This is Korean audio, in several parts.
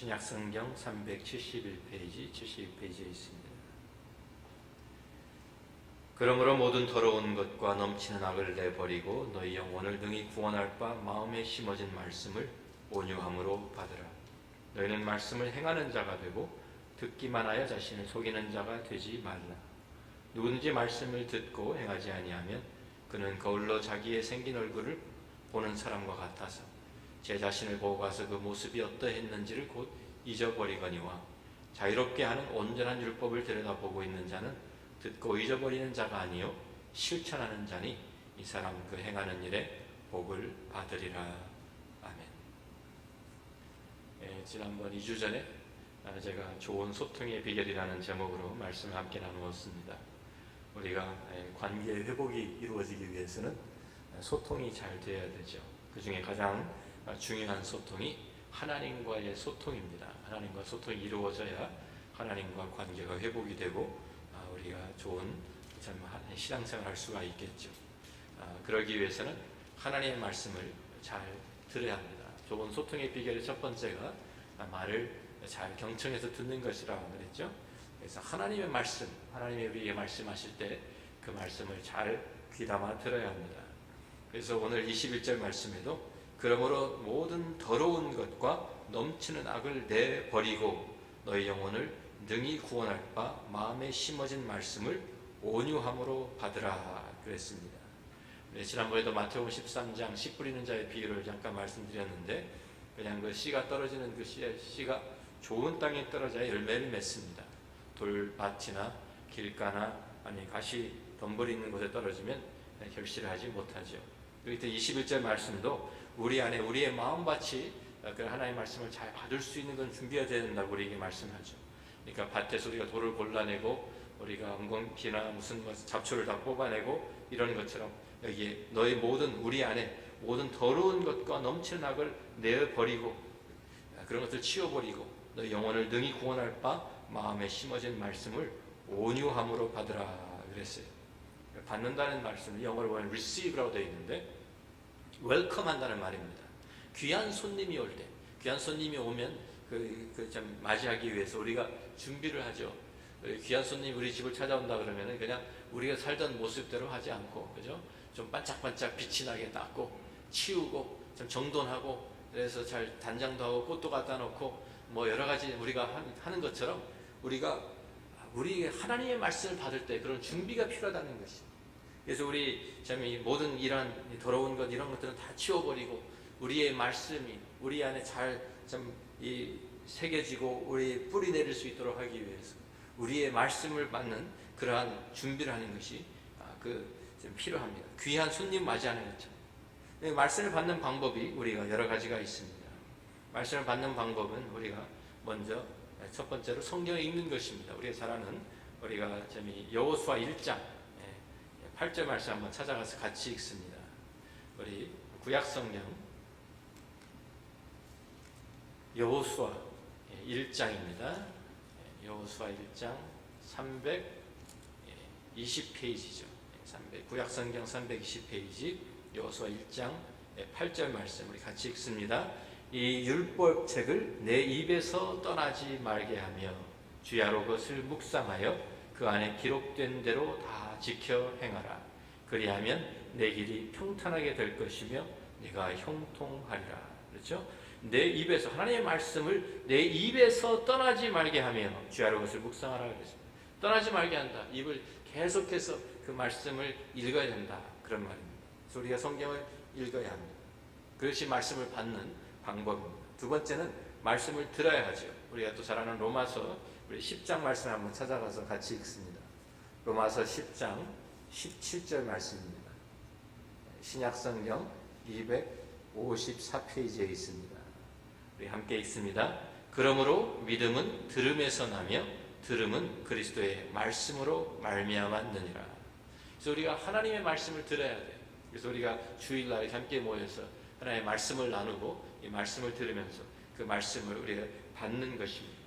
신약 성경 371페이지, 72페이지에 있습니다. 그러므로 모든 더러운 것과 넘치는 악을 내버리고 너희 영혼을 능히 구원할 바 마음에 심어진 말씀을 온유함으로 받으라. 너희는 말씀을 행하는 자가 되고 듣기만 하여 자신을 속이는 자가 되지 말라. 누구든지 말씀을 듣고 행하지 아니하면 그는 거울로 자기의 생긴 얼굴을 보는 사람과 같아서 제 자신을 보고 가서 그 모습이 어떠했는지를 곧 잊어버리거니와 자유롭게 하는 온전한 율법을 들여다보고 있는 자는 듣고 잊어버리는 자가 아니요 실천하는 자니 이 사람 그 행하는 일에 복을 받으리라 아멘. 예, 지난번 2주 전에 아, 제가 좋은 소통의 비결이라는 제목으로 말씀을 함께 나누었습니다. 우리가 예, 관계 회복이 이루어지기 위해서는 소통이 잘 되어야 되죠. 그 중에 가장 중요한 소통이 하나님과의 소통입니다. 하나님과 소통이 이루어져야 하나님과 관계가 회복이 되고 아, 우리가 좋은 참 신앙생활 할 수가 있겠죠. 아, 그러기 위해서는 하나님의 말씀을 잘 들어야 합니다. 좋은 소통의 비결의 첫 번째가 말을 잘 경청해서 듣는 것이라고 그랬죠. 그래서 하나님의 말씀, 하나님의 우리에게 말씀하실 때 그 말씀을 잘 귀담아 들어야 합니다. 그래서 오늘 21절 말씀에도 그러므로 모든 더러운 것과 넘치는 악을 내버리고 너희 영혼을 능히 구원할 바 마음에 심어진 말씀을 온유함으로 받으라 그랬습니다. 네, 지난번에도 마태복음 13장 씨 뿌리는 자의 비유를 잠깐 말씀드렸는데 그냥 그 씨가 떨어지는 그 씨의 씨가 좋은 땅에 떨어져야 열매를 맺습니다. 돌밭이나 길가나 아니 가시 덤불이 있는 곳에 떨어지면 결실을 하지 못하죠. 그리고 21절 말씀도 우리 안에 우리의 마음밭이 그 하나님의 말씀을 잘 받을 수 있는 건 준비해야 된다고 우리에게 말씀하죠. 그러니까 밭에서 우리가 돌을 골라내고 우리가 엉겅퀴나 무슨 뭐 잡초를 다 뽑아내고 이런 것처럼 여기에 너의 모든 우리 안에 모든 더러운 것과 넘치는 악을 내어버리고 그런 것을 치워버리고 너 영혼을 능히 구원할 바 마음에 심어진 말씀을 온유함으로 받으라 그랬어요. 받는다는 말씀을 영어로 보면 receive라고 되어 있는데 웰컴 한다는 말입니다. 귀한 손님이 올 때, 귀한 손님이 오면 그, 그좀 맞이하기 위해서 우리가 준비를 하죠. 귀한 손님 우리 집을 찾아온다 그러면은 그냥 우리가 살던 모습대로 하지 않고, 그죠? 좀 반짝반짝 빛이 나게 닦고, 치우고, 좀 정돈하고, 그래서 잘 단장도 하고, 꽃도 갖다 놓고, 뭐 여러 가지 우리가 하는 것처럼 우리가 우리 하나님의 말씀을 받을 때 그런 준비가 필요하다는 것이. 그래서 우리 참이 모든 이런 더러운 것 이런 것들은 다 치워버리고 우리의 말씀이 우리 안에 잘좀이 새겨지고 우리 뿌리 내릴 수 있도록 하기 위해서 우리의 말씀을 받는 그러한 준비를 하는 것이 아, 그좀 필요합니다. 귀한 손님 맞이하는 것처럼 말씀을 받는 방법이 우리가 여러 가지가 있습니다. 말씀을 받는 방법은 우리가 먼저 첫 번째로 성경을 읽는 것입니다. 우리가 잘 아는 우리가 여호수아 1장 8절 말씀 한번 찾아가서 같이 읽습니다. 우리 구약 성경 여호수아 1장입니다. 여호수아 1장 320페이지죠. 300, 구약 성경 320페이지 여호수아 1장 8절 말씀 우리 같이 읽습니다. 이 율법책을 내 입에서 떠나지 말게 하며 주야로 그것을 묵상하여 그 안에 기록된 대로 다 지켜 행하라. 그리하면 내 길이 평탄하게 될 것이며 네가 형통하리라. 그렇죠? 내 입에서 하나님의 말씀을 내 입에서 떠나지 말게 하며 주야로 그것을 묵상하라 그랬습니다. 떠나지 말게 한다. 입을 계속해서 그 말씀을 읽어야 된다. 그런 말입니다. 우리가 성경을 읽어야 합니다. 그것이 말씀을 받는 방법입니다. 두 번째는 말씀을 들어야 하죠. 우리가 또 잘 아는 로마서 우리 10장 말씀 한번 찾아가서 같이 읽습니다. 로마서 10장 17절 말씀입니다. 신약 성경 254페이지에 있습니다. 우리 함께 읽습니다. 그러므로 믿음은 들음에서 나며 들음은 그리스도의 말씀으로 말미암았느니라. 그래서 우리가 하나님의 말씀을 들어야 돼요. 그래서 우리가 주일날 함께 모여서 하나님의 말씀을 나누고 이 말씀을 들으면서 그 말씀을 우리가 받는 것입니다.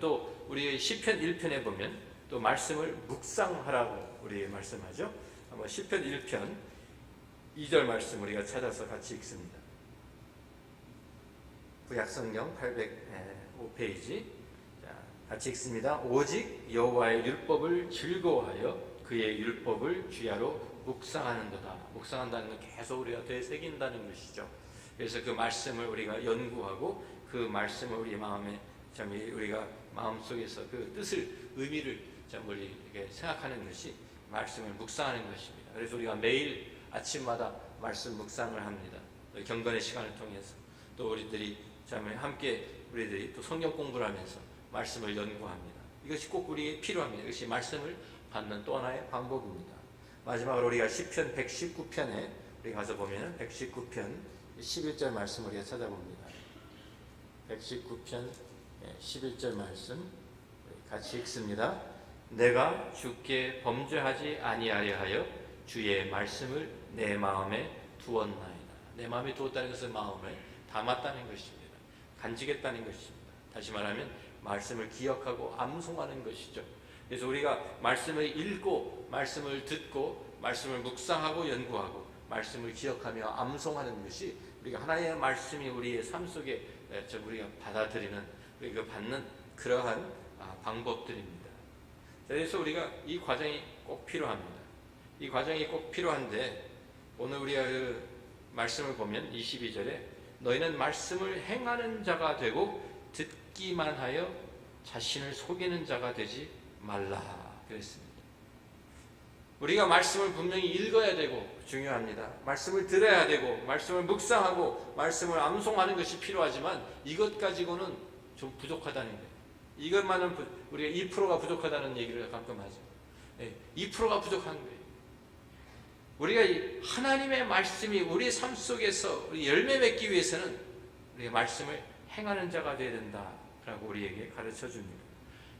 또 우리 시편 1편에 보면 또 말씀을 묵상하라고 우리 말씀하죠. 한번 시편 1편 2절 말씀 우리가 찾아서 같이 읽습니다. 구약성경 805페이지 자, 같이 읽습니다. 오직 여호와의 율법을 즐거워하여 그의 율법을 주야로 묵상하는도다. 묵상한다는 건 계속 우리가 되새긴다는 것이죠. 그래서 그 말씀을 우리가 연구하고 그 말씀을 우리 마음에 참 우리가 마음 속에서 그 뜻을 의미를 참 우리 이렇게 생각하는 것이 말씀을 묵상하는 것입니다. 그래서 우리가 매일 아침마다 말씀 묵상을 합니다. 경건의 시간을 통해서 또 우리들이 참 함께 우리들이 또 성경 공부를 하면서 말씀을 연구합니다. 이것이 꼭 우리에게 필요합니다. 이것이 말씀을 받는 또 하나의 방법입니다. 마지막으로 우리가 시편 119편에 우리 가서 보면 119편 11절 말씀 우리가 찾아봅니다. 119편 11절 말씀 같이 읽습니다. 내가 주께 범죄하지 아니하려 하여 주의 말씀을 내 마음에 두었나이다. 내 마음에 두었다는 것은 마음을 담았다는 것입니다. 간직했다는 것입니다. 다시 말하면 말씀을 기억하고 암송하는 것이죠. 그래서 우리가 말씀을 읽고 말씀을 듣고 말씀을 묵상하고 연구하고 말씀을 기억하며 암송하는 것이 우리가 하나님의 말씀이 우리의 삶 속에 저 우리가 받아들이는 우리가 받는 그러한 아, 방법들입니다. 그래서 우리가 이 과정이 꼭 필요합니다. 이 과정이 꼭 필요한데 오늘 우리가 그 말씀을 보면 22절에 너희는 말씀을 행하는 자가 되고 듣기만 하여 자신을 속이는 자가 되지 말라 그랬습니다. 우리가 말씀을 분명히 읽어야 되고 중요합니다. 말씀을 들어야 되고 말씀을 묵상하고 말씀을 암송하는 것이 필요하지만 이것 가지고는 좀 부족하다는 거예요. 이것만은 부, 우리가 2%가 부족하다는 얘기를 가끔 하죠. 네, 2%가 부족한 거예요. 우리가 이 하나님의 말씀이 우리 삶 속에서 우리 열매 맺기 위해서는 우리가 말씀을 행하는 자가 되어야 된다라고 우리에게 가르쳐 줍니다.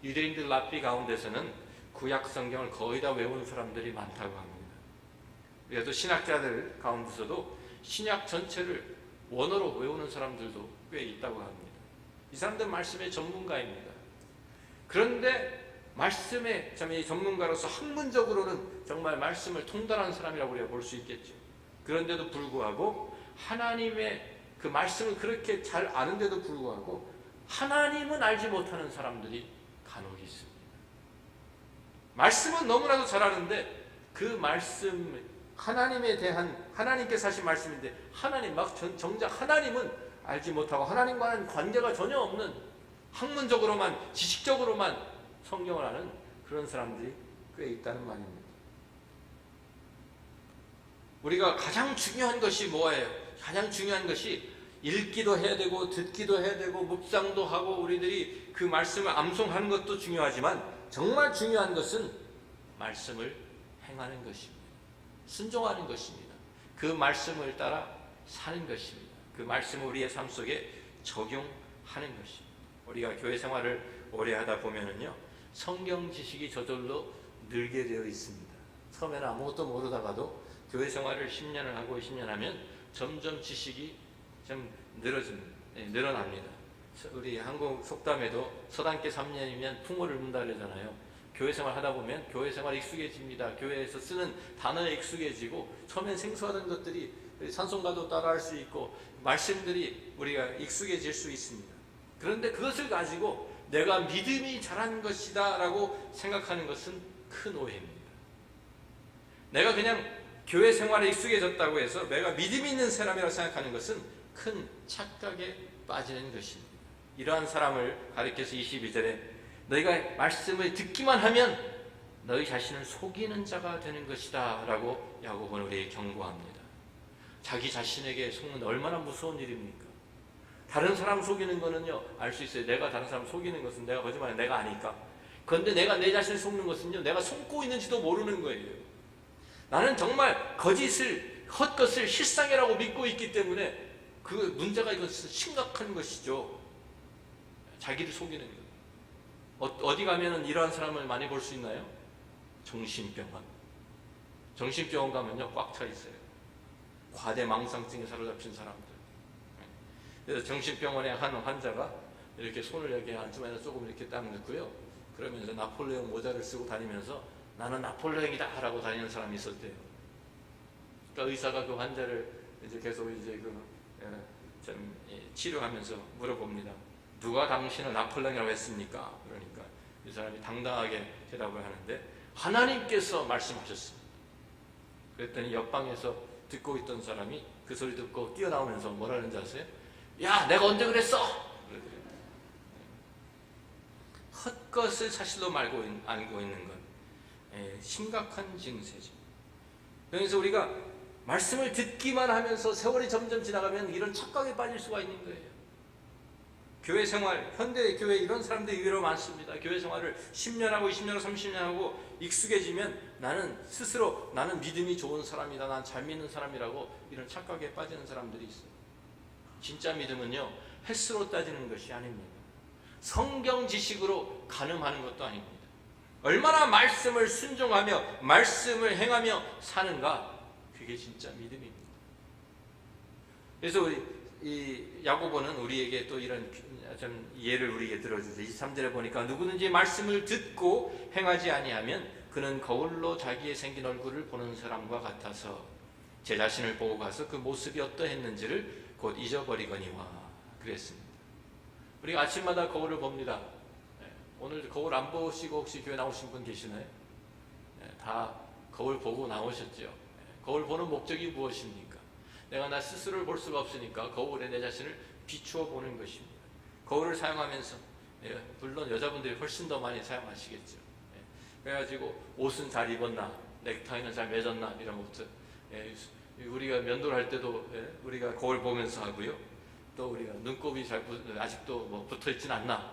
유대인들 랍비 가운데서는 구약 성경을 거의 다 외우는 사람들이 많다고 합니다. 우리가 또 신학자들 가운데서도 신약 전체를 원어로 외우는 사람들도 꽤 있다고 합니다. 이 사람들 말씀의 전문가입니다. 그런데 말씀의 참 전문가로서 학문적으로는 정말 말씀을 통달하는 사람이라고 우리가 볼 수 있겠죠. 그런데도 불구하고 하나님의 그 말씀을 그렇게 잘 아는데도 불구하고 하나님은 알지 못하는 사람들이 간혹 있습니다. 말씀은 너무나도 잘 아는데 그 말씀 하나님에 대한 하나님께서 하신 말씀인데 하나님 막 전, 정작 하나님은 알지 못하고 하나님과는 관계가 전혀 없는 학문적으로만 지식적으로만 성경을 아는 그런 사람들이 꽤 있다는 말입니다. 우리가 가장 중요한 것이 뭐예요? 가장 중요한 것이 읽기도 해야 되고 듣기도 해야 되고 묵상도 하고 우리들이 그 말씀을 암송하는 것도 중요하지만 정말 중요한 것은 말씀을 행하는 것입니다. 순종하는 것입니다. 그 말씀을 따라 사는 것입니다. 그 말씀을 우리의 삶 속에 적용하는 것입니다. 우리가 교회 생활을 오래 하다 보면은요, 성경 지식이 저절로 늘게 되어 있습니다. 처음에는 아무것도 모르다가도 교회 생활을 10년을 하고 20년 하면 점점 지식이 좀 늘어집니다. 네, 늘어납니다. 우리 한국 속담에도 서당계 3년이면 풍어를 문다 그러잖아요. 교회 생활 하다 보면 교회 생활 익숙해집니다. 교회에서 쓰는 단어에 익숙해지고 처음엔 생소하던 것들이 찬송가도 따라할 수 있고 말씀들이 우리가 익숙해질 수 있습니다. 그런데 그것을 가지고 내가 믿음이 잘한 것이다 라고 생각하는 것은 큰 오해입니다. 내가 그냥 교회 생활에 익숙해졌다고 해서 내가 믿음 있는 사람이라고 생각하는 것은 큰 착각에 빠지는 것입니다. 이러한 사람을 가리켜서 22절에 너희가 말씀을 듣기만 하면 너희 자신을 속이는 자가 되는 것이다 라고 야고보는 우리에게 경고합니다. 자기 자신에게 속는 얼마나 무서운 일입니까? 다른 사람 속이는 거는요 알 수 있어요. 내가 다른 사람 속이는 것은 내가 거짓말해 내가 아니까. 그런데 내가 내 자신을 속는 것은요 내가 속고 있는지도 모르는 거예요. 나는 정말 거짓을 헛것을 실상이라고 믿고 있기 때문에 그 문제가 이것은 심각한 것이죠. 자기를 속이는 거. 어, 디 가면은 이러한 사람을 많이 볼 수 있나요? 정신병원. 정신병원 가면요 꽉 차 있어요. 과대망상증에 사로잡힌 사람들. 그래서 정신병원의 한 환자가 이렇게 손을 여기 안쪽에다 조금 이렇게 딱 넣고요. 그러면서 나폴레옹 모자를 쓰고 다니면서 나는 나폴레옹이다 라고 다니는 사람이 있었대요. 그러니까 의사가 그 환자를 이제 계속 이제 그 예, 좀 예, 치료하면서 물어봅니다. 누가 당신을 나폴레옹이라고 했습니까? 그러니까 이 사람이 당당하게 대답을 하는데 하나님께서 말씀하셨습니다. 그랬더니 옆방에서 듣고 있던 사람이 그 소리 듣고 뛰어나오면서 뭐라는지 아세요? 야, 내가 언제 그랬어? 헛것을 사실로 말고 있- 알고 있는 것, 예, 심각한 증세죠. 그래서 우리가 말씀을 듣기만 하면서 세월이 점점 지나가면 이런 착각에 빠질 수가 있는 거예요. 교회 생활, 현대 교회 이런 사람들이 의외로 많습니다. 교회 생활을 10년 하고 20년 하고 30년 하고 익숙해지면 나는 스스로 나는 믿음이 좋은 사람이다. 난 잘 믿는 사람이라고 이런 착각에 빠지는 사람들이 있어요. 진짜 믿음은요. 횟수로 따지는 것이 아닙니다. 성경 지식으로 가늠하는 것도 아닙니다. 얼마나 말씀을 순종하며 말씀을 행하며 사는가 그게 진짜 믿음입니다. 그래서 우리 이 야고보는 우리에게 또 이런 좀 예를 우리에게 들어주죠. 23절에 보니까 누구든지 말씀을 듣고 행하지 아니하면 그는 거울로 자기의 생긴 얼굴을 보는 사람과 같아서 제 자신을 보고 가서 그 모습이 어떠했는지를 곧 잊어버리거니와 그랬습니다. 우리가 아침마다 거울을 봅니다. 예, 오늘 거울 안 보시고 혹시 교회 나오신 분 계시나요? 예, 다 거울 보고 나오셨죠. 예, 거울 보는 목적이 무엇입니까? 내가 나 스스로를 볼 수가 없으니까 거울에 내 자신을 비추어 보는 것입니다. 거울을 사용하면서 예, 물론 여자분들이 훨씬 더 많이 사용하시겠죠. 예, 그래가지고 옷은 잘 입었나, 넥타이는 잘 맺었나 이런 것들. 예, 우리가 면도를 할 때도 예, 우리가 거울 보면서 하고요. 또 우리가 눈곱이 잘 붙- 아직도 뭐 붙어 있진 않나,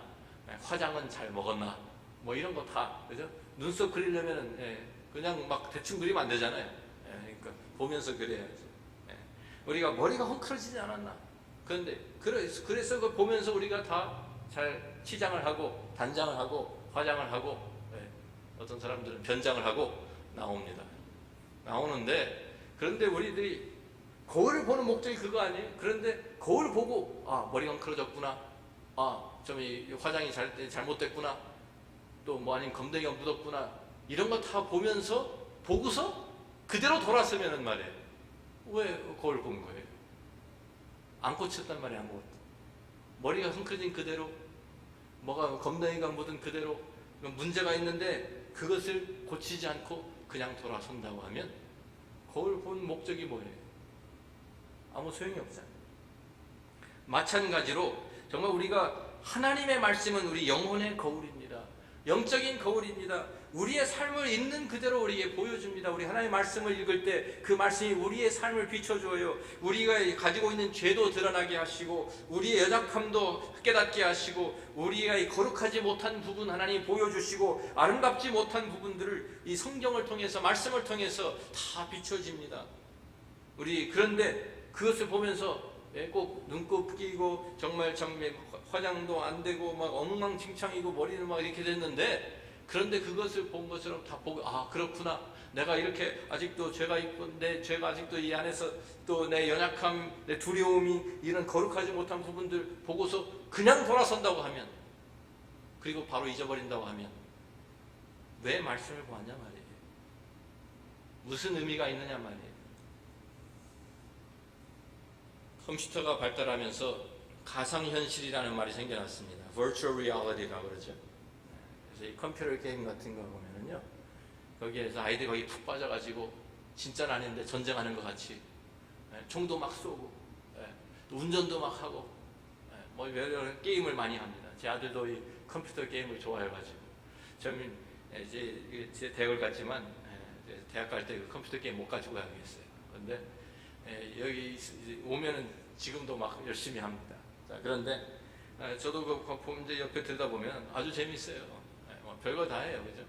예, 화장은 잘 먹었나, 뭐 이런 거 다 그죠? 눈썹 그리려면은 예, 그냥 막 대충 그리면 안 되잖아요. 예, 그러니까 보면서 그려야죠. 예, 우리가 머리가 헝클어지지 않았나? 그런데 그래서 그래서 그 보면서 우리가 다 잘 치장을 하고 단장을 하고 화장을 하고 예, 어떤 사람들은 변장을 하고 나옵니다. 나오는데 그런데 우리들이 거울을 보는 목적이 그거 아니에요? 그런데 거울 보고 아 머리가 헝클어졌구나. 아좀 화장이 잘 잘못됐구나. 또 뭐 아니면 검댕이가 묻었구나. 이런 거 다 보면서 보고서 그대로 돌아서면은 말이에요. 왜 거울 본 거예요? 안 고쳤단 말이에요 아무것도. 머리가 헝클어진 그대로 뭐가 검댕이가 묻은 그대로 문제가 있는데 그것을 고치지 않고 그냥 돌아선다고 하면 거울 본 목적이 뭐예요? 아무 소용이 없잖아요. 마찬가지로 정말 우리가 하나님의 말씀은 우리 영혼의 거울입니다. 영적인 거울입니다. 우리의 삶을 있는 그대로 우리에게 보여줍니다. 우리 하나님의 말씀을 읽을 때 그 말씀이 우리의 삶을 비춰줘요. 우리가 가지고 있는 죄도 드러나게 하시고 우리의 연약함도 깨닫게 하시고 우리가 이 거룩하지 못한 부분 하나님 보여주시고 아름답지 못한 부분들을 이 성경을 통해서 말씀을 통해서 다 비춰집니다. 우리 그런데 그것을 보면서 예, 꼭 눈곱 끼고 정말 정말 화장도 안 되고 막 엉망진창이고 머리는 막 이렇게 됐는데 그런데 그것을 본 것처럼 다 보고 아 그렇구나 내가 이렇게 아직도 죄가 있고 내 죄가 아직도 이 안에서 또 내 연약함 내 두려움이 이런 거룩하지 못한 부분들 보고서 그냥 돌아선다고 하면 그리고 바로 잊어버린다고 하면 왜 말씀을 보았냐 말이에요 무슨 의미가 있느냐 말이에요 컴퓨터가 발달하면서 가상현실이라는 말이 생겨났습니다. Virtual Reality라고 그러죠. 그래서 이 컴퓨터 게임 같은 거 보면은요, 거기에서 아이들이 거기 푹 빠져가지고 진짜는 아닌데 전쟁하는 것 같이 예, 총도 막 쏘고 예, 또 운전도 막 하고 예, 뭐 여러 게임을 많이 합니다. 제 아들도 이 컴퓨터 게임을 좋아해가지고 저는 이제 이게 제 대학을 갔지만 예, 이제 대학 갈때그 컴퓨터 게임 못 가지고 가겠어요. 근데 예, 여기 이제 오면은 지금도 막 열심히 합니다. 자, 그런데 예, 저도 그 이제 옆에 들다 보면 아주 재밌어요. 별거 다 해요, 그죠?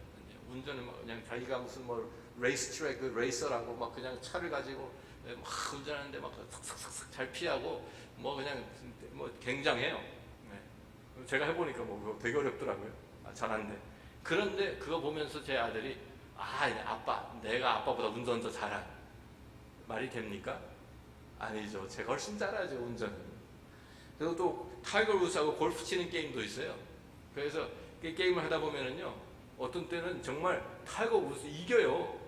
운전은 뭐 그냥 자기가 무슨 뭐 레이스 트랙 레이서라고 막 그냥 차를 가지고 예, 막 운전하는데 막 삭삭삭삭 잘 피하고 뭐 그냥 뭐 굉장해요. 예. 제가 해보니까 뭐 되게 어렵더라고요. 아, 잘한데. 그런데 그거 보면서 제 아들이 아 아빠 내가 아빠보다 운전 더 잘한 말이 됩니까? 아니죠. 제가 훨씬 잘하죠, 운전은. 그리고 또 타이거 우스하고 골프 치는 게임도 있어요. 그래서 그 게임을 하다 보면은요, 어떤 때는 정말 타이거 우스 이겨요.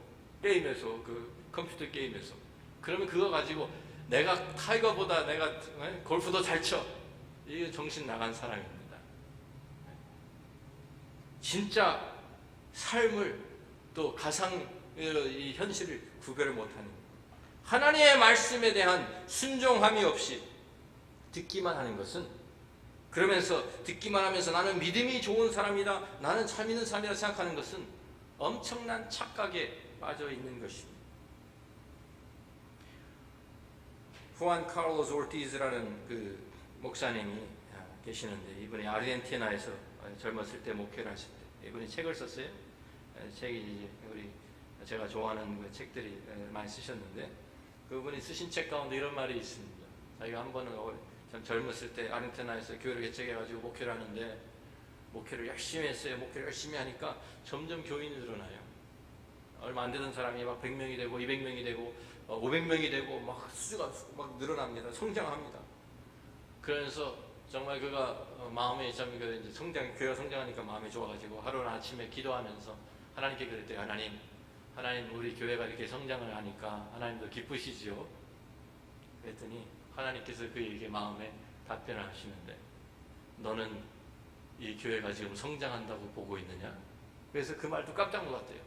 게임에서, 그 컴퓨터 게임에서. 그러면 그거 가지고 내가 타이거보다 내가 에? 골프도 잘 쳐. 이게 정신 나간 사람입니다. 진짜 삶을 또 가상 어, 이 현실을 구별을 못하는 하나님의 말씀에 대한 순종함이 없이 듣기만 하는 것은 그러면서 듣기만 하면서 나는 믿음이 좋은 사람이다. 나는 잘 믿는 사람이라 생각하는 것은 엄청난 착각에 빠져 있는 것입니다. 후안 카를로스 오르티즈라는 그 목사님이 아, 계시는데 이분이 아르헨티나에서 젊었을 때 목회를 하실 때 이분이 책을 썼어요. 에, 책이 우리 제가 좋아하는 그 책들이 에, 많이 쓰셨는데 그분이 쓰신 책 가운데 이런 말이 있습니다. 자기가 한 번은 어, 참 젊었을 때 아르헨티나에서 교회를 개척해가지고 목회를 하는데 목회를 열심히 했어요. 목회를 열심히 하니까 점점 교인이 늘어나요. 얼마 안 되던 사람이 막 100명이 되고 200명이 되고 500명이 되고 막 수주가 막 늘어납니다. 성장합니다. 그러면서 정말 그가 어, 마음에 참 그 이제 성장 교회가 성장하니까 마음이 좋아가지고 하루는 아침에 기도하면서 하나님께 그랬대요. 하나님, 하나님 우리 교회가 이렇게 성장을 하니까 하나님도 기쁘시지요. 그랬더니 하나님께서 그에게 마음에 답변을 하시는데 너는 이 교회가 지금 성장한다고 보고 있느냐? 그래서 그 말도 깜짝 놀랐대요.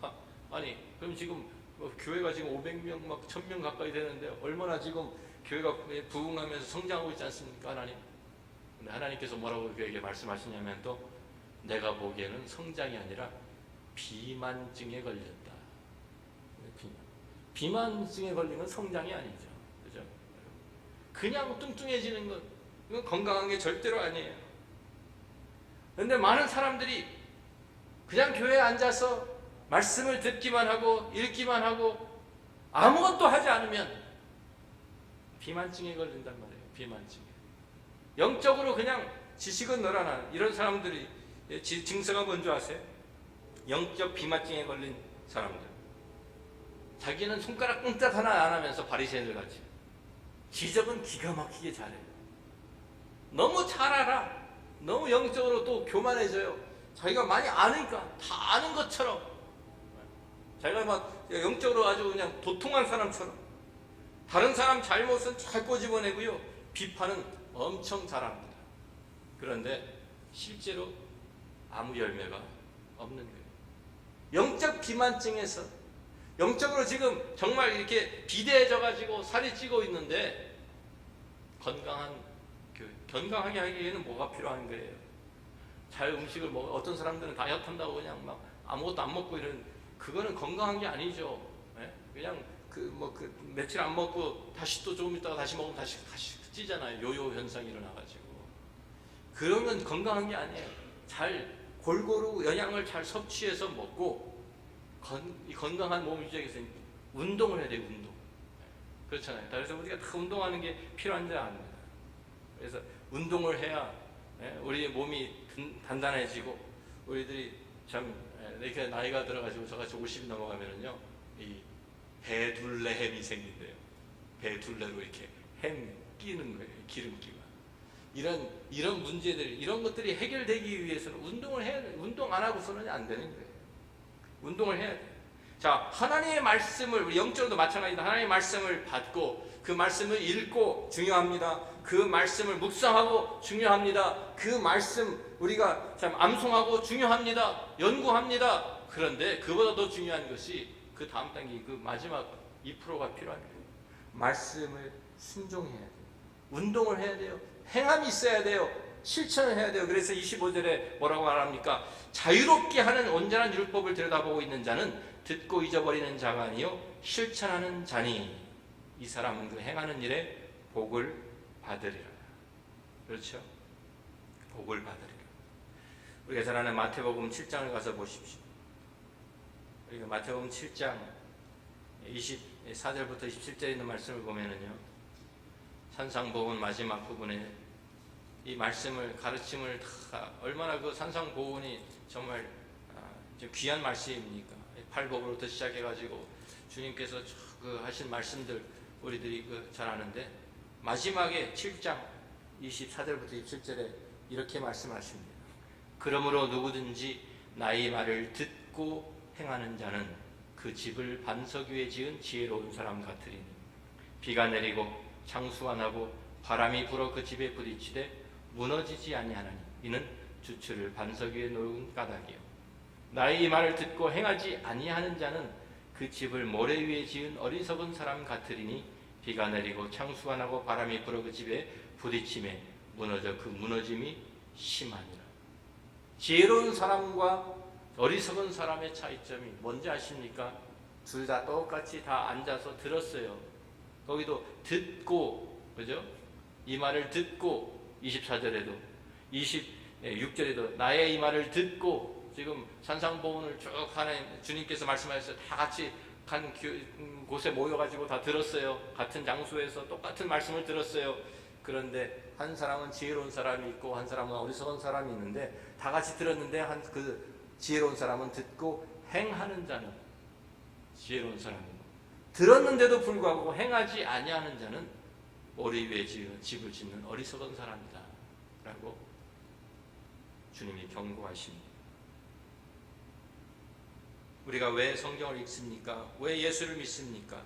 하, 아니 그럼 지금 뭐 교회가 지금 500명 막 1000명 가까이 되는데 얼마나 지금 교회가 부흥하면서 성장하고 있지 않습니까 하나님? 근데 하나님께서 뭐라고 그에게 말씀하시냐면 또 내가 보기에는 성장이 아니라 비만증에 걸렸다. 비만. 비만증에 걸리면 성장이 아니죠. 그냥 뚱뚱해지는 건 이건 건강한 게 절대로 아니에요. 그런데 많은 사람들이 그냥 교회에 앉아서 말씀을 듣기만 하고 읽기만 하고 아무것도 하지 않으면 비만증에 걸린단 말이에요. 비만증에. 영적으로 그냥 지식은 늘어나는 이런 사람들이 지- 증세가 뭔지 아세요? 영적 비만증에 걸린 사람들. 자기는 손가락 끈딱 하나 안 하면서 바리새인들 같이. 기적은 기가 막히게 잘해요. 너무 잘 알아. 너무 영적으로 또 교만해져요. 자기가 많이 아니까 다 아는 것처럼. 자기가 막 영적으로 아주 그냥 도통한 사람처럼. 다른 사람 잘못은 잘 꼬집어내고요. 비판은 엄청 잘합니다. 그런데 실제로 아무 열매가 없는 거예요. 영적 비만증에서 영적으로 지금 정말 이렇게 비대해져 가지고 살이 찌고 있는데 건강한 교회, 건강하게 하기에는 뭐가 필요한 거예요? 잘 음식을 먹어 어떤 사람들은 다이어트 한다고 그냥 막 아무것도 안 먹고 이런 그거는 건강한 게 아니죠. 예? 그냥 그뭐 그 며칠 안 먹고 다시 또 조금 있다가 다시 먹으면 다시 다시 찌잖아요. 요요 현상이 일어나가지고 그런 건 건강한 게 아니에요. 잘 골고루 영양을 잘 섭취해서 먹고 건, 이 건강한 유지하기 위해서 운동을 해야 돼요. 운동. 그렇잖아요. 그래서 우리가 다 운동하는 게 필요한 줄 압니다. 그래서 운동을 해야 예, 우리 몸이 든- 단단해지고 우리들이 참 예, 이렇게 나이가 들어가지고 저같이 50 넘어가면은요 이 배둘레 햄이 생긴대요. 배둘레로 이렇게 햄 끼는 거예요. 기름기가. 이런 이런 문제들 이런 것들이 해결되기 위해서는 운동을 해야 돼. 운동 안 하고서는 안 되는 거예요. 운동을 해야 돼. 자 하나님의 말씀을 우리 영적으로도 마찬가지다. 하나님의 말씀을 받고 그 말씀을 읽고 중요합니다. 그 말씀을 묵상하고 중요합니다. 그 말씀 우리가 참 암송하고 중요합니다. 연구합니다. 그런데 그보다 더 중요한 것이 그 다음 단계 그 마지막 2%가 필요한 거예요. 말씀을 순종해야 돼요. 운동을 해야 돼요. 행함이 있어야 돼요. 실천을 해야 돼요. 그래서 25절에 뭐라고 말합니까? 자유롭게 하는 온전한 율법을 들여다보고 있는 자는 듣고 잊어버리는 자가 아니요 실천하는 자니 이 사람은 그 행하는 일에 복을 받으리라. 그렇죠? 복을 받으리라. 우리가 잘 아는 마태복음 7장을 가서 보십시오. 우리가 마태복음 7장 24절부터 27절에 있는 말씀을 보면은요. 산상복음 마지막 부분에 이 말씀을 가르침을 다 얼마나 그 산상복음이 정말 아, 좀 귀한 말씀입니까? 팔복으로부터 시작해가지고 주님께서 그 하신 말씀들 우리들이 그 잘 아는데 마지막에 7장 24절부터 27절에 이렇게 말씀하십니다. 그러므로 누구든지 나의 말을 듣고 행하는 자는 그 집을 반석 위에 지은 지혜로운 사람 같으리니 비가 내리고 창수가 나고 바람이 불어 그 집에 부딪히되 무너지지 아니하나니 이는 주추를 반석 위에 놓은 까닭이요 나의 이 말을 듣고 행하지 아니하는 자는 그 집을 모래 위에 지은 어리석은 사람 같으리니 비가 내리고 창수가 나고 바람이 불어 그 집에 부딪힘에 무너져 그 무너짐이 심하니라 지혜로운 사람과 어리석은 사람의 차이점이 뭔지 아십니까? 둘 다 똑같이 다 앉아서 들었어요. 거기도 듣고 그죠? 이 말을 듣고 24절에도 26절에도 나의 이 말을 듣고 지금 산상보훈을 쭉 하는 주님께서 말씀하셨어요. 다 같이 한 곳에 모여가지고 다 들었어요. 같은 장소에서 똑같은 말씀을 들었어요. 그런데 한 사람은 지혜로운 사람이 있고 한 사람은 어리석은 사람이 있는데 다 같이 들었는데 한 그 지혜로운 사람은 듣고 행하는 자는 지혜로운 사람이고 들었는데도 불구하고 행하지 아니하는 자는 머리 위에 집을 짓는 어리석은 사람이다라고 주님이 경고하십니다. 우리가 왜 성경을 읽습니까? 왜 예수를 믿습니까?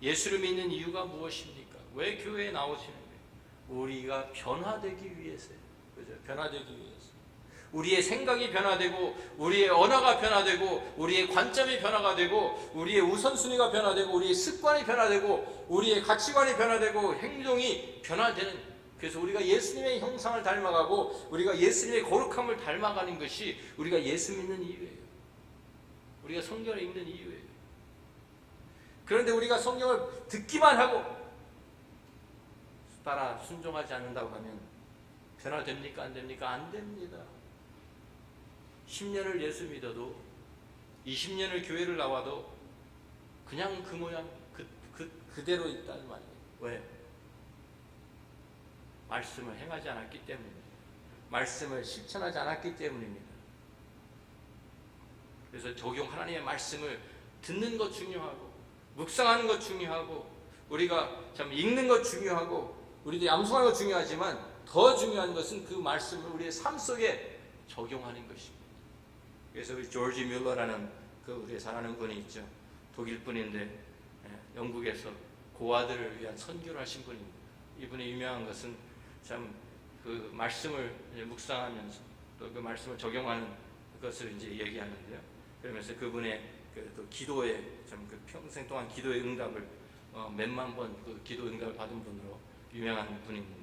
예수를 믿는 이유가 무엇입니까? 왜 교회에 나오시는 거예요? 우리가 변화되기 위해서요. 그죠? 변화되기 위해서. 우리의 생각이 변화되고, 우리의 언어가 변화되고, 우리의 관점이 변화가 되고, 우리의 우선순위가 변화되고, 우리의 습관이 변화되고, 우리의 가치관이 변화되고, 행동이 변화되는 그래서 우리가 예수님의 형상을 닮아가고 우리가 예수님의 거룩함을 닮아가는 것이 우리가 예수 믿는 이유예요. 우리가 성경을 읽는 이유예요. 그런데 우리가 성경을 듣기만 하고 따라 순종하지 않는다고 하면 변화됩니까? 안 됩니까? 안 됩니다. 10년을 예수 믿어도 20년을 교회를 나와도 그냥 그 모양 그, 그, 그대로 있다는 말이에요. 왜? 말씀을 행하지 않았기 때문입니다. 말씀을 실천하지 않았기 때문입니다. 그래서 적용 하나님의 말씀을 듣는 것 중요하고 묵상하는 것 중요하고 우리가 참 읽는 것 중요하고 우리도 암송하는 것 중요하지만 더 중요한 것은 그 말씀을 우리의 삶 속에 적용하는 것입니다. 그래서 우리 조지 뮬러라는 그 우리 잘 아는 분이 있죠. 독일 분인데 예, 영국에서 고아들을 위한 선교를 하신 분입니다. 이분의 유명한 것은 참 그 말씀을 묵상하면서 또 그 말씀을 적용하는 것을 이제 얘기하는데요. 그러면서 그분의 그또 기도에 참그 평생 동안 기도의 응답을 어, 몇만 번 그 기도 응답을 받은 분으로 유명한 분입니다.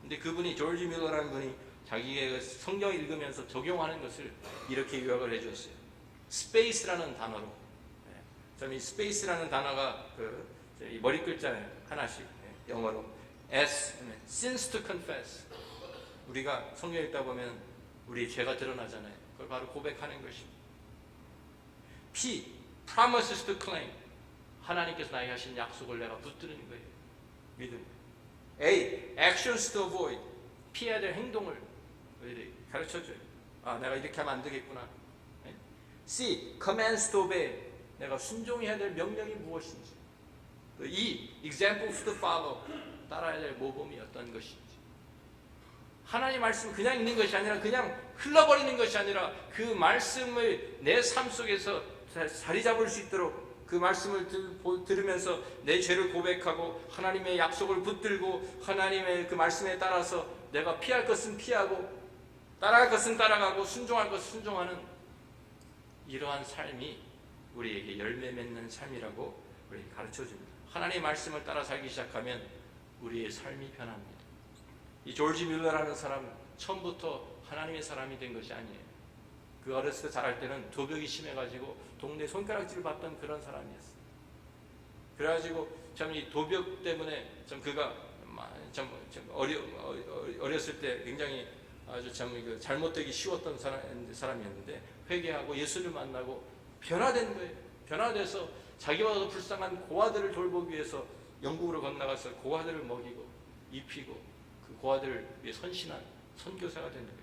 근데 그분이 조지 밀러라는 분이 자기의 성경 읽으면서 적용하는 것을 이렇게 요약을 해주었어요. 스페이스라는 단어로. 네. 이 스페이스라는 단어가 그 머리 글자 하나씩 네. 영어로 S, since to confess. 우리가 성경 읽다 보면 우리 죄가 드러나잖아요. 그걸 바로 고백하는 것입니다. P, promises to claim. 하나님께서 나에게 하신 약속을 내가 붙드는 거예요. 믿음. A, actions to avoid. 피해야 될 행동을 가르쳐줘요. 아, 내가 이렇게 하면 안 되겠구나. 네? C, commands to obey. 내가 순종해야 될 명령이 무엇인지. E, examples to follow. 따라야 될 모범이 어떤 것인지. 하나님 말씀 그냥 읽는 것이 아니라 그냥 흘러버리는 것이 아니라 그 말씀을 내 삶 속에서 자리 잡을 수 있도록 그 말씀을 들 으면서 내 죄를 고백하고 하나님의 약속을 붙들고 하나님의 그 말씀에 따라서 내가 피할 것은 피하고 따라갈 것은 따라가고 순종할 것은 순종하는 이러한 삶이 우리에게 열매 맺는 삶이라고 우리 가르쳐 줍니다. 하나님의 말씀을 따라 살기 시작하면 우리의 삶이 변합니다. 이 조지 밀러라는 사람 처음부터 하나님의 사람이 된 것이 아니에요. 그 어렸을 때 자랄 때는 도벽이 심해가지고 동네 손가락질을 받던 그런 사람이었어요. 그래가지고 참 이 도벽 때문에 참 그가 참, 어려, 어렸을 때 굉장히 아주 참그 잘못되기 쉬웠던 사람, 사람이었는데 회개하고 예수를 만나고 변화된 거예요. 변화돼서 자기와 더 불쌍한 고아들을 돌보기 위해서 영국으로 건너가서 고아들을 먹이고 입히고 그 고아들을 위해 선신한 선교사가 된 거예요.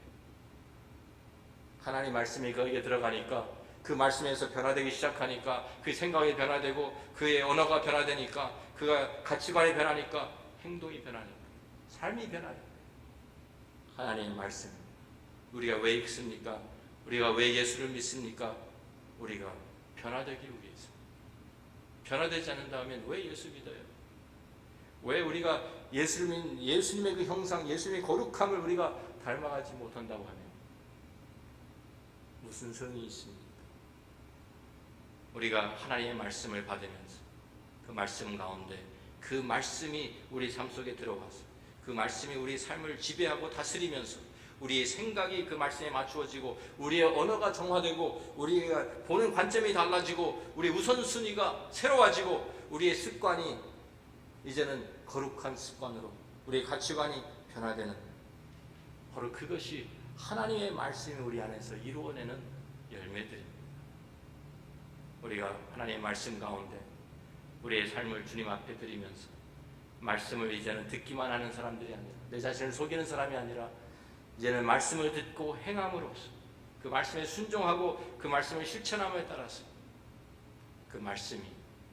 하나님 말씀이 그에게 들어가니까 그 말씀에서 변화되기 시작하니까 그 생각이 변화되고 그의 언어가 변화되니까 그가 가치관이 변하니까 행동이 변하니까 삶이 변하니까 하나님의 말씀 우리가 왜 읽습니까? 우리가 왜 예수를 믿습니까? 우리가 변화되기 위해서 변화되지 않는다면 왜 예수 믿어요? 왜 우리가 예수님, 예수님의 그 형상, 예수님의 거룩함을 우리가 닮아가지 못한다고 하면 무슨 성이 있습니까? 우리가 하나님의 말씀을 받으면서 그 말씀 가운데 그 말씀이 우리 삶 속에 들어와서 그 말씀이 우리 삶을 지배하고 다스리면서 우리의 생각이 그 말씀에 맞추어지고 우리의 언어가 정화되고 우리가 보는 관점이 달라지고 우리 우선순위가 새로워지고 우리의 습관이 이제는 거룩한 습관으로 우리의 가치관이 변화되는 바로 그것이 하나님의 말씀이 우리 안에서 이루어내는 열매들입니다. 우리가 하나님의 말씀 가운데 우리의 삶을 주님 앞에 드리면서 말씀을 이제는 듣기만 하는 사람들이 아니라 내 자신을 속이는 사람이 아니라 이제는 말씀을 듣고 행함으로써 그 말씀에 순종하고 그 말씀을 실천함에 따라서 그 말씀이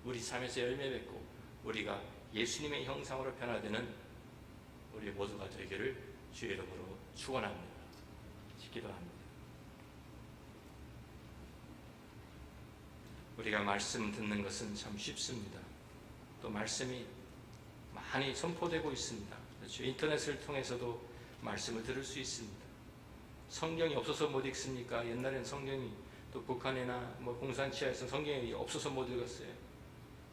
우리 삶에서 열매 맺고 우리가 예수님의 형상으로 변화되는 우리 모두가 되기를 주의 이름으로 축원합니다. 기도합니다. 우리가 말씀 듣는 것은 참 쉽습니다. 또 말씀이 많이 선포되고 있습니다. 그렇죠? 인터넷을 통해서도 말씀을 들을 수 있습니다. 성경이 없어서 못 읽습니까? 옛날엔 성경이 또 북한이나 뭐 공산치하에서 성경이 없어서 못 읽었어요.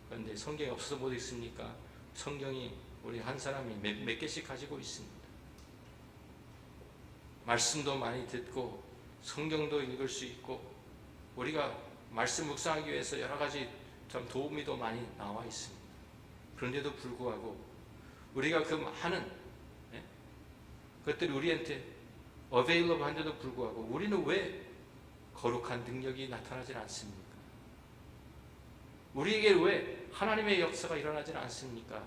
그런데 성경이 없어서 못 읽습니까? 성경이 우리 한 사람이 몇, 몇 개씩 가지고 있습니다. 말씀도 많이 듣고 성경도 읽을 수 있고 우리가 말씀 묵상하기 위해서 여러 가지 참 도움이 더 많이 나와 있습니다. 그런데도 불구하고 우리가 그 많은 예? 것들이 우리한테 어베일러블 한데도 불구하고 우리는 왜 거룩한 능력이 나타나질 않습니까? 우리에게 왜 하나님의 역사가 일어나질 않습니까?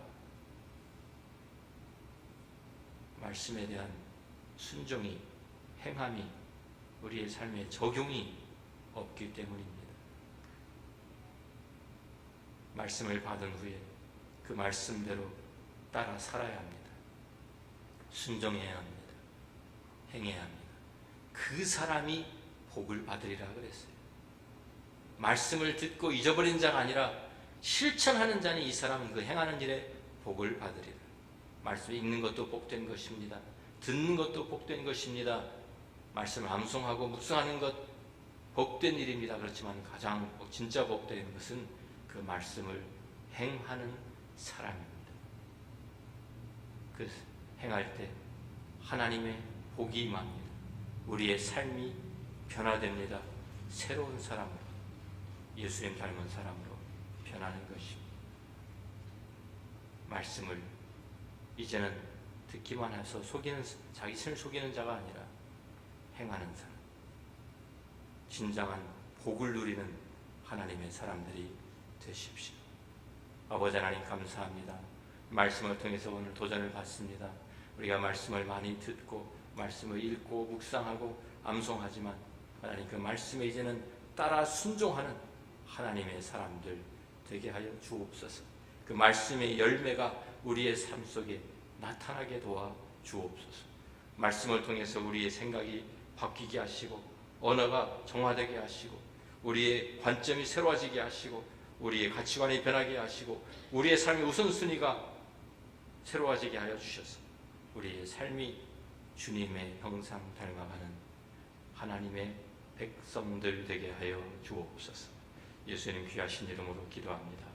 말씀에 대한 순종이 행함이 우리의 삶에 적용이 없기 때문입니다. 말씀을 받은 후에 그 말씀대로 따라 살아야 합니다. 순종해야 합니다. 행해야 합니다. 그 사람이 복을 받으리라 그랬어요. 말씀을 듣고 잊어버린 자가 아니라 실천하는 자니 이 사람은 그 행하는 일에 복을 받으리라. 말씀 읽는 것도 복된 것입니다. 듣는 것도 복된 것입니다. 말씀을 암송하고 묵상하는 것 복된 일입니다. 그렇지만 가장 진짜 복된 것은 그 말씀을 행하는 사람입니다. 그 행할 때 하나님의 복이 임합니다. 우리의 삶이 변화됩니다. 새로운 사람으로 예수님 닮은 사람으로 변하는 것입니다. 말씀을 이제는 듣기만 해서 속이는 자기 스스로 속이는 자가 아니라 행하는 사람. 진정한 복을 누리는 하나님의 사람들이 되십시오. 아버지 하나님 감사합니다. 말씀을 통해서 오늘 도전을 받습니다. 우리가 말씀을 많이 듣고 말씀을 읽고 묵상하고 암송하지만 하나님 그 말씀에 이제는 따라 순종하는 하나님의 사람들 되게 하여 주옵소서. 그 말씀의 열매가 우리의 삶 속에 나타나게 도와 주옵소서. 말씀을 통해서 우리의 생각이 바뀌게 하시고 언어가 정화되게 하시고 우리의 관점이 새로워지게 하시고 우리의 가치관이 변하게 하시고 우리의 삶의 우선순위가 새로워지게 하여 주셔서 우리의 삶이 주님의 형상 닮아가는 하나님의 백성들 되게 하여 주옵소서. 예수님 귀하신 이름으로 기도합니다.